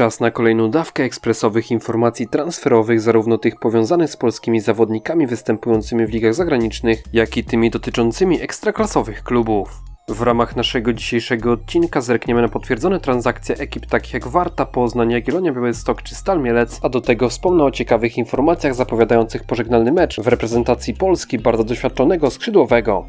Czas na kolejną dawkę ekspresowych informacji transferowych, zarówno tych powiązanych z polskimi zawodnikami występującymi w ligach zagranicznych, jak i tymi dotyczącymi ekstraklasowych klubów. W ramach naszego dzisiejszego odcinka zerkniemy na potwierdzone transakcje ekip takich jak Warta, Poznań, Jagiellonia Białystok czy Stal Mielec, a do tego wspomnę o ciekawych informacjach zapowiadających pożegnalny mecz w reprezentacji Polski bardzo doświadczonego skrzydłowego.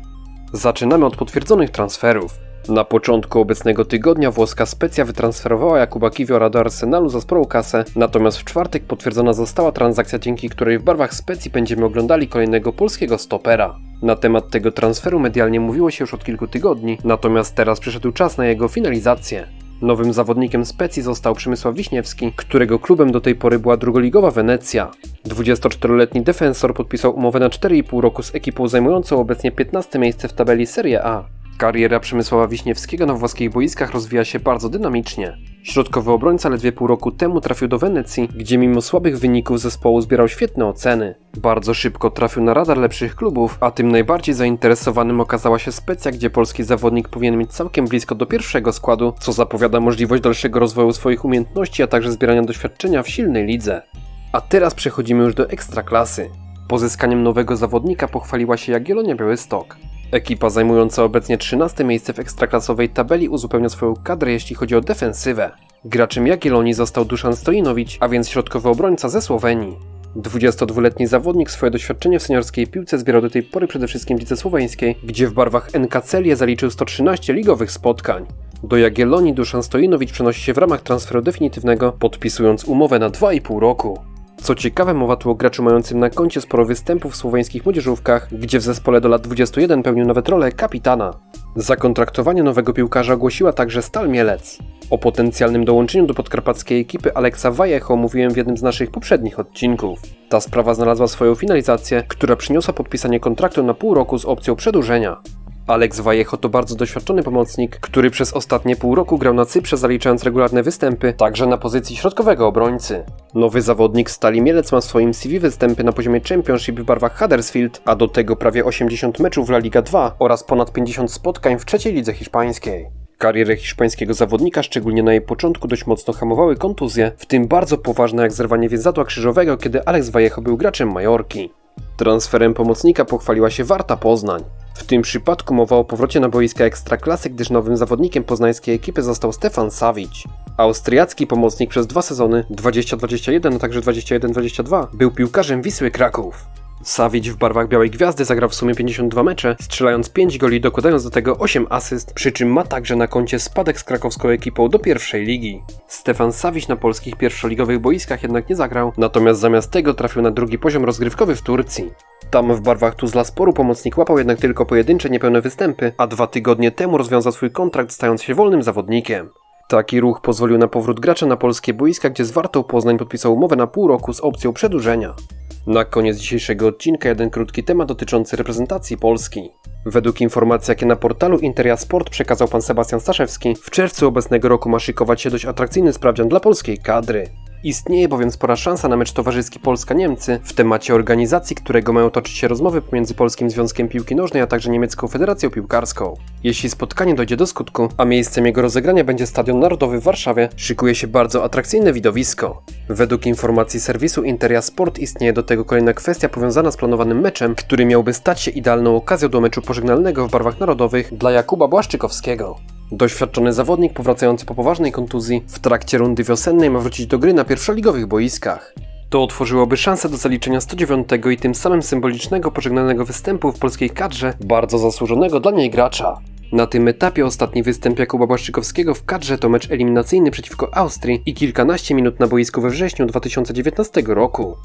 Zaczynamy od potwierdzonych transferów. Na początku obecnego tygodnia włoska Specja wytransferowała Jakuba Kiwiora do Arsenalu za sporą kasę, natomiast w czwartek potwierdzona została transakcja, dzięki której w barwach Specji będziemy oglądali kolejnego polskiego stopera. Na temat tego transferu medialnie mówiło się już od kilku tygodni, natomiast teraz przyszedł czas na jego finalizację. Nowym zawodnikiem Specji został Przemysław Wiśniewski, którego klubem do tej pory była drugoligowa Wenecja. 24-letni defensor podpisał umowę na 4,5 roku z ekipą zajmującą obecnie 15 miejsce w tabeli Serie A. Kariera Przemysława Wiśniewskiego na włoskich boiskach rozwija się bardzo dynamicznie. Środkowy obrońca ledwie pół roku temu trafił do Wenecji, gdzie mimo słabych wyników zespołu zbierał świetne oceny. Bardzo szybko trafił na radar lepszych klubów, a tym najbardziej zainteresowanym okazała się Specja, gdzie polski zawodnik powinien mieć całkiem blisko do pierwszego składu, co zapowiada możliwość dalszego rozwoju swoich umiejętności, a także zbierania doświadczenia w silnej lidze. A teraz przechodzimy już do ekstraklasy. Pozyskaniem nowego zawodnika pochwaliła się Jagiellonia Białystok. Ekipa zajmująca obecnie 13 miejsce w ekstraklasowej tabeli uzupełnia swoją kadrę jeśli chodzi o defensywę. Graczem Jagiellonii został Duszan Stojinowicz, a więc środkowy obrońca ze Słowenii. 22-letni zawodnik swoje doświadczenie w seniorskiej piłce zbierał do tej pory przede wszystkim w lidze słoweńskiej, gdzie w barwach NK Celie zaliczył 113 ligowych spotkań. Do Jagiellonii Duszan Stojinowicz przenosi się w ramach transferu definitywnego, podpisując umowę na 2,5 roku. Co ciekawe, mowa tu o graczu mającym na koncie sporo występów w słoweńskich młodzieżówkach, gdzie w zespole do lat 21 pełnił nawet rolę kapitana. Zakontraktowanie nowego piłkarza ogłosiła także Stal Mielec. O potencjalnym dołączeniu do podkarpackiej ekipy Aleksa Wajecho mówiłem w jednym z naszych poprzednich odcinków. Ta sprawa znalazła swoją finalizację, która przyniosła podpisanie kontraktu na pół roku z opcją przedłużenia. Alex Vallejo to bardzo doświadczony pomocnik, który przez ostatnie pół roku grał na Cyprze zaliczając regularne występy, także na pozycji środkowego obrońcy. Nowy zawodnik Stali Mielec ma w swoim CV występy na poziomie Championship w barwach Huddersfield, a do tego prawie 80 meczów w La Liga 2 oraz ponad 50 spotkań w trzeciej lidze hiszpańskiej. Karierę hiszpańskiego zawodnika, szczególnie na jej początku, dość mocno hamowały kontuzje, w tym bardzo poważne jak zerwanie więzadła krzyżowego, kiedy Alex Vallejo był graczem Majorki. Transferem pomocnika pochwaliła się Warta Poznań. W tym przypadku mowa o powrocie na boiska Ekstraklasy, gdyż nowym zawodnikiem poznańskiej ekipy został Stefan Savic. Austriacki pomocnik przez dwa sezony 2021, a także 21-22 był piłkarzem Wisły Kraków. Savic w barwach Białej Gwiazdy zagrał w sumie 52 mecze, strzelając 5 goli, dokładając do tego 8 asyst, przy czym ma także na koncie spadek z krakowską ekipą do pierwszej ligi. Stefan Savic na polskich pierwszoligowych boiskach jednak nie zagrał, natomiast zamiast tego trafił na drugi poziom rozgrywkowy w Turcji. Tam w barwach Tuzla Sporu pomocnik łapał jednak tylko pojedyncze niepełne występy, a dwa tygodnie temu rozwiązał swój kontrakt stając się wolnym zawodnikiem. Taki ruch pozwolił na powrót gracza na polskie boiska, gdzie z Wartą Poznań podpisał umowę na pół roku z opcją przedłużenia. Na koniec dzisiejszego odcinka jeden krótki temat dotyczący reprezentacji Polski. Według informacji, jakie na portalu Interia Sport przekazał pan Sebastian Staszewski, w czerwcu obecnego roku ma szykować się dość atrakcyjny sprawdzian dla polskiej kadry. Istnieje bowiem spora szansa na mecz towarzyski Polska-Niemcy w temacie organizacji, którego mają toczyć się rozmowy pomiędzy Polskim Związkiem Piłki Nożnej, a także Niemiecką Federacją Piłkarską. Jeśli spotkanie dojdzie do skutku, a miejscem jego rozegrania będzie Stadion Narodowy w Warszawie, szykuje się bardzo atrakcyjne widowisko. Według informacji serwisu Interia Sport istnieje do tego kolejna kwestia powiązana z planowanym meczem, który miałby stać się idealną okazją do meczu pożegnalnego w barwach narodowych dla Jakuba Błaszczykowskiego. Doświadczony zawodnik powracający po poważnej kontuzji w trakcie rundy wiosennej ma wrócić do gry na pierwszoligowych boiskach. To otworzyłoby szansę do zaliczenia 109 i tym samym symbolicznego pożegnanego występu w polskiej kadrze, bardzo zasłużonego dla niej gracza. Na tym etapie ostatni występ Jakuba Błaszczykowskiego w kadrze to mecz eliminacyjny przeciwko Austrii i kilkanaście minut na boisku we wrześniu 2019 roku.